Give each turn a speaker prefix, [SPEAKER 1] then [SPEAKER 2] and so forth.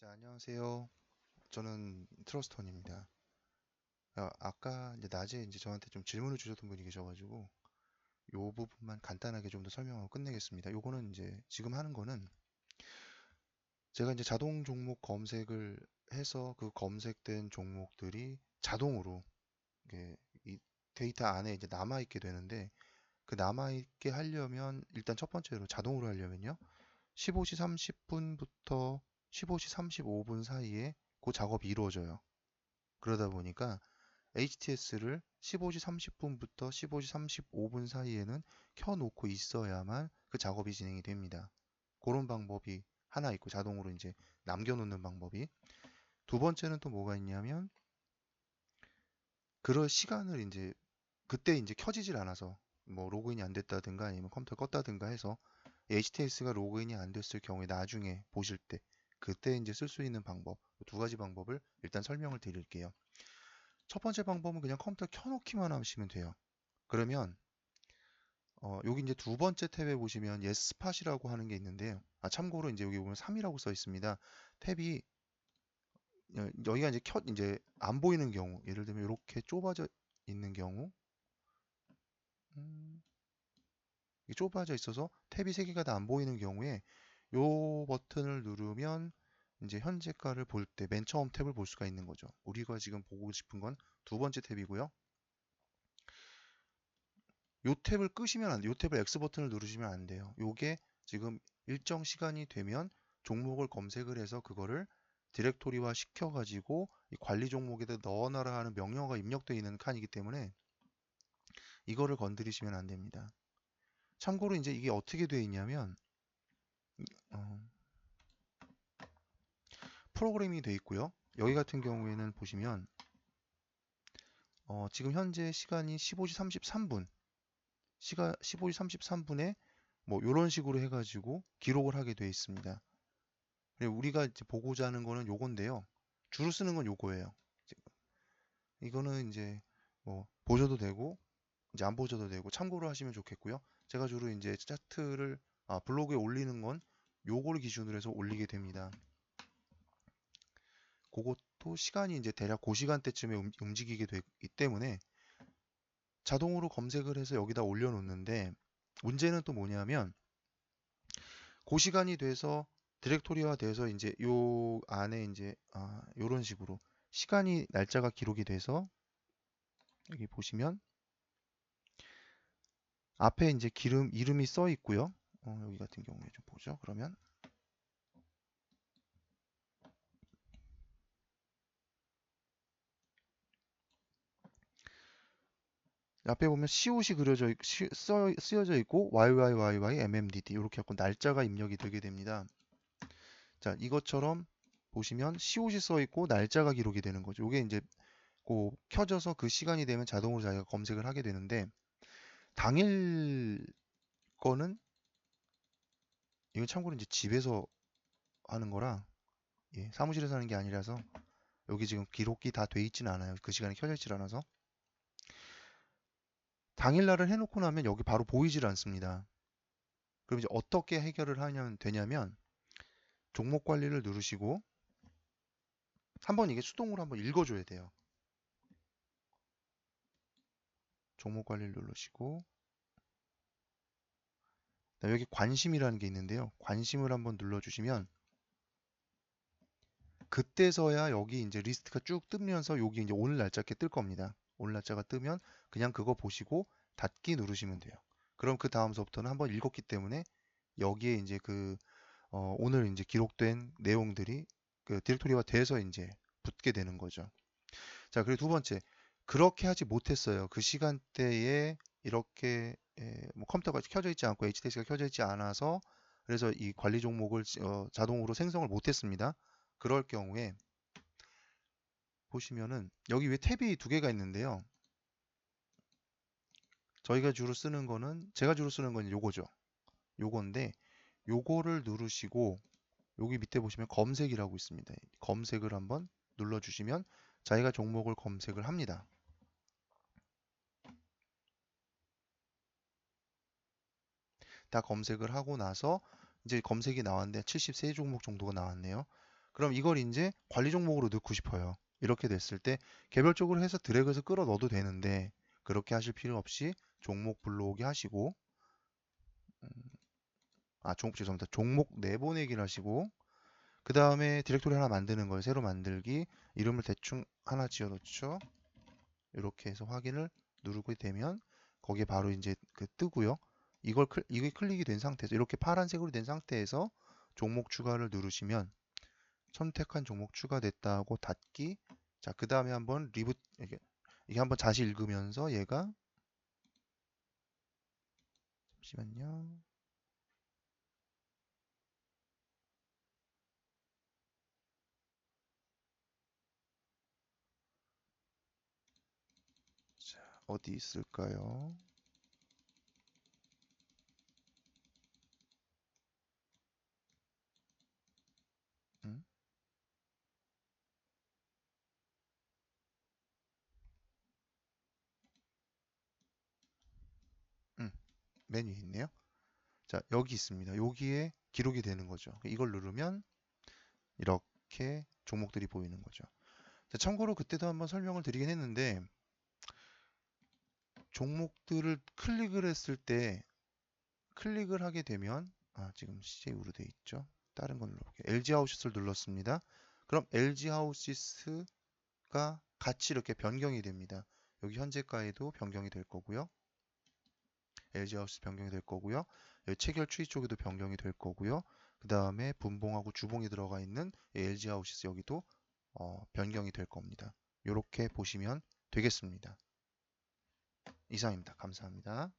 [SPEAKER 1] 자, 안녕하세요. 저는 트러스톤입니다. 아, 아까 이제 낮에 이제 저한테 좀 질문을 주셨던 분이 계셔가지고 요 부분만 간단하게 좀 더 설명하고 끝내겠습니다. 요거는 이제 지금 하는 거는 제가 이제 자동 종목 검색을 해서 그 검색된 종목들이 자동으로 이 데이터 안에 이제 남아 있게 되는데 그 남아 있게 하려면 일단 첫 번째로 자동으로 하려면요. 15시 30분부터 15시 35분 사이에 그 작업이 이루어져요. 그러다 보니까 HTS를 15시 30분부터 15시 35분 사이에는 켜놓고 있어야만 그 작업이 진행이 됩니다. 그런 방법이 하나 있고 자동으로 이제 남겨놓는 방법이 두 번째는 또 뭐가 있냐면 그럴 시간을 이제 그때 이제 켜지질 않아서 뭐 로그인이 안 됐다든가 아니면 컴퓨터 껐다든가 해서 HTS가 로그인이 안 됐을 경우에 나중에 보실 때 그때 이제 쓸 수 있는 방법 두 가지 방법을 일단 설명을 드릴게요. 첫 번째 방법은 그냥 컴퓨터 켜놓기만 하시면 돼요. 그러면 어, 여기 이제 두 번째 탭에 보시면 예스팟이라고 하는 게 있는데요. 아, 참고로 이제 여기 보면 3이라고 써 있습니다. 탭이 어, 여기가 이제 켜 이제 안 보이는 경우, 예를 들면 이렇게 좁아져 있는 경우, 음, 좁아져 있어서 탭이 세 개가 다 안 보이는 경우에 요 버튼을 누르면 이제 현재가를 볼 때 맨 처음 탭을 볼 수가 있는 거죠. 우리가 지금 보고 싶은 건 두 번째 탭이고요. 요 탭을 끄시면 안 돼요. 요 탭을 X 버튼을 누르시면 안 돼요. 요게 지금 일정 시간이 되면 종목을 검색을 해서 그거를 디렉토리화 시켜가지고 이 관리 종목에다 넣어놔라 하는 명령어가 입력되어 있는 칸이기 때문에 이거를 건드리시면 안 됩니다. 참고로 이제 이게 어떻게 되어 있냐면 어, 프로그램이 되어 있고요. 여기 같은 경우에는 보시면 어, 지금 현재 시간이 15시 33분 시간 15시 33분에 뭐 이런 식으로 해가지고 기록을 하게 되어 있습니다. 우리가 이제 보고자 하는 거는 요건데요. 주로 쓰는 건 요거예요. 이거는 이제 뭐 보셔도 되고 이제 안 보셔도 되고 참고로 하시면 좋겠고요. 제가 주로 이제 차트를 아, 블로그에 올리는 건 요거를 기준으로 해서 올리게 됩니다. 그것도 시간이 이제 대략 그 시간대쯤에 움- 움직이게 되기 때문에 자동으로 검색을 해서 여기다 올려놓는데 문제는 또 뭐냐면 그 시간이 돼서 디렉토리화 돼서 이제 요 안에 이제 아, 요런 식으로 시간이 날짜가 기록이 돼서 여기 보시면 앞에 이제 기름 이름이 써 있고요. 어, 여기 같은 경우에 좀 보죠. 그러면 앞에 보면 시옷이 그려져 있, 시, 써, 쓰여져 있고 YYYY MMDD 이렇게 하고 날짜가 입력이 되게 됩니다. 자, 이것처럼 보시면 시옷이 써 있고 날짜가 기록이 되는 거죠. 이게 이제 그 켜져서 그 시간이 되면 자동으로 자기가 검색을 하게 되는데 당일 거는 이건 참고로 이제 집에서 하는 거라 예, 사무실에서 하는 게 아니라서 여기 지금 기록이 다 돼 있지는 않아요. 그 시간에 켜져 있질 않아서 당일날을 해놓고 나면 여기 바로 보이질 않습니다. 그럼 이제 어떻게 해결을 하면 되냐면 종목 관리를 누르시고 한번 이게 수동으로 한번 읽어줘야 돼요. 종목 관리를 누르시고 여기 관심이라는 게 있는데요. 관심을 한번 눌러주시면 그때서야 여기 이제 리스트가 쭉 뜨면서 여기 이제 오늘 날짜 이렇게 뜰 겁니다. 오늘 날짜가 뜨면 그냥 그거 보시고 닫기 누르시면 돼요. 그럼 그 다음서부터는 한번 읽었기 때문에 여기에 이제 그 어, 오늘 이제 기록된 내용들이 그 디렉토리화 돼서 이제 붙게 되는 거죠. 자, 그리고 두 번째 그렇게 하지 못했어요. 그 시간대에 이렇게 에, 뭐 컴퓨터가 켜져 있지 않고 HTS가 켜져 있지 않아서 그래서 이 관리 종목을 어, 자동으로 생성을 못했습니다. 그럴 경우에 보시면은 여기 왜 탭이 두 개가 있는데요. 저희가 주로 쓰는 거는 제가 주로 쓰는 건 요거죠. 요건데 요거를 누르시고 여기 밑에 보시면 검색이라고 있습니다. 검색을 한번 눌러주시면 자기가 종목을 검색을 합니다. 다 검색을 하고 나서 이제 검색이 나왔는데 73종목 정도가 나왔네요. 그럼 이걸 이제 관리 종목으로 넣고 싶어요. 이렇게 됐을 때 개별적으로 해서 드래그해서 끌어 넣어도 되는데 그렇게 하실 필요 없이 종목 불러오기 하시고 음, 아 종목 죄송합니다. 종목 내보내기를 하시고 그 다음에 디렉토리 하나 만드는 거예요. 새로 만들기 이름을 대충 하나 지어 놓죠. 이렇게 해서 확인을 누르게 되면 거기에 바로 이제 그 뜨고요. 이걸 클, 이게 클릭이 된 상태에서 이렇게 파란색으로 된 상태에서 종목 추가를 누르시면 선택한 종목 추가됐다고 닫기. 자, 그 다음에 한번 리부트 이게, 이게 한번 다시 읽으면서 얘가 잠시만요. 자, 어디 있을까요? 메뉴에 있네요. 자, 여기 있습니다. 여기에 기록이 되는 거죠. 이걸 누르면 이렇게 종목들이 보이는 거죠. 자, 참고로 그때도 한번 설명을 드리긴 했는데 종목들을 클릭을 했을 때 클릭을 하게 되면 아, 지금 CJ으로 돼 있죠. 다른 걸 눌러볼게요. LG 하우시스를 눌렀습니다. 그럼 LG 하우시스가 같이 이렇게 변경이 됩니다. 여기 현재가에도 변경이 될 거고요. LG 하우스 변경이 될 거고요. 여기 체결 추이 쪽에도 변경이 될 거고요. 그 다음에 분봉하고 주봉이 들어가 있는 LG 하우시스 여기도 어, 변경이 될 겁니다. 이렇게 보시면 되겠습니다. 이상입니다. 감사합니다.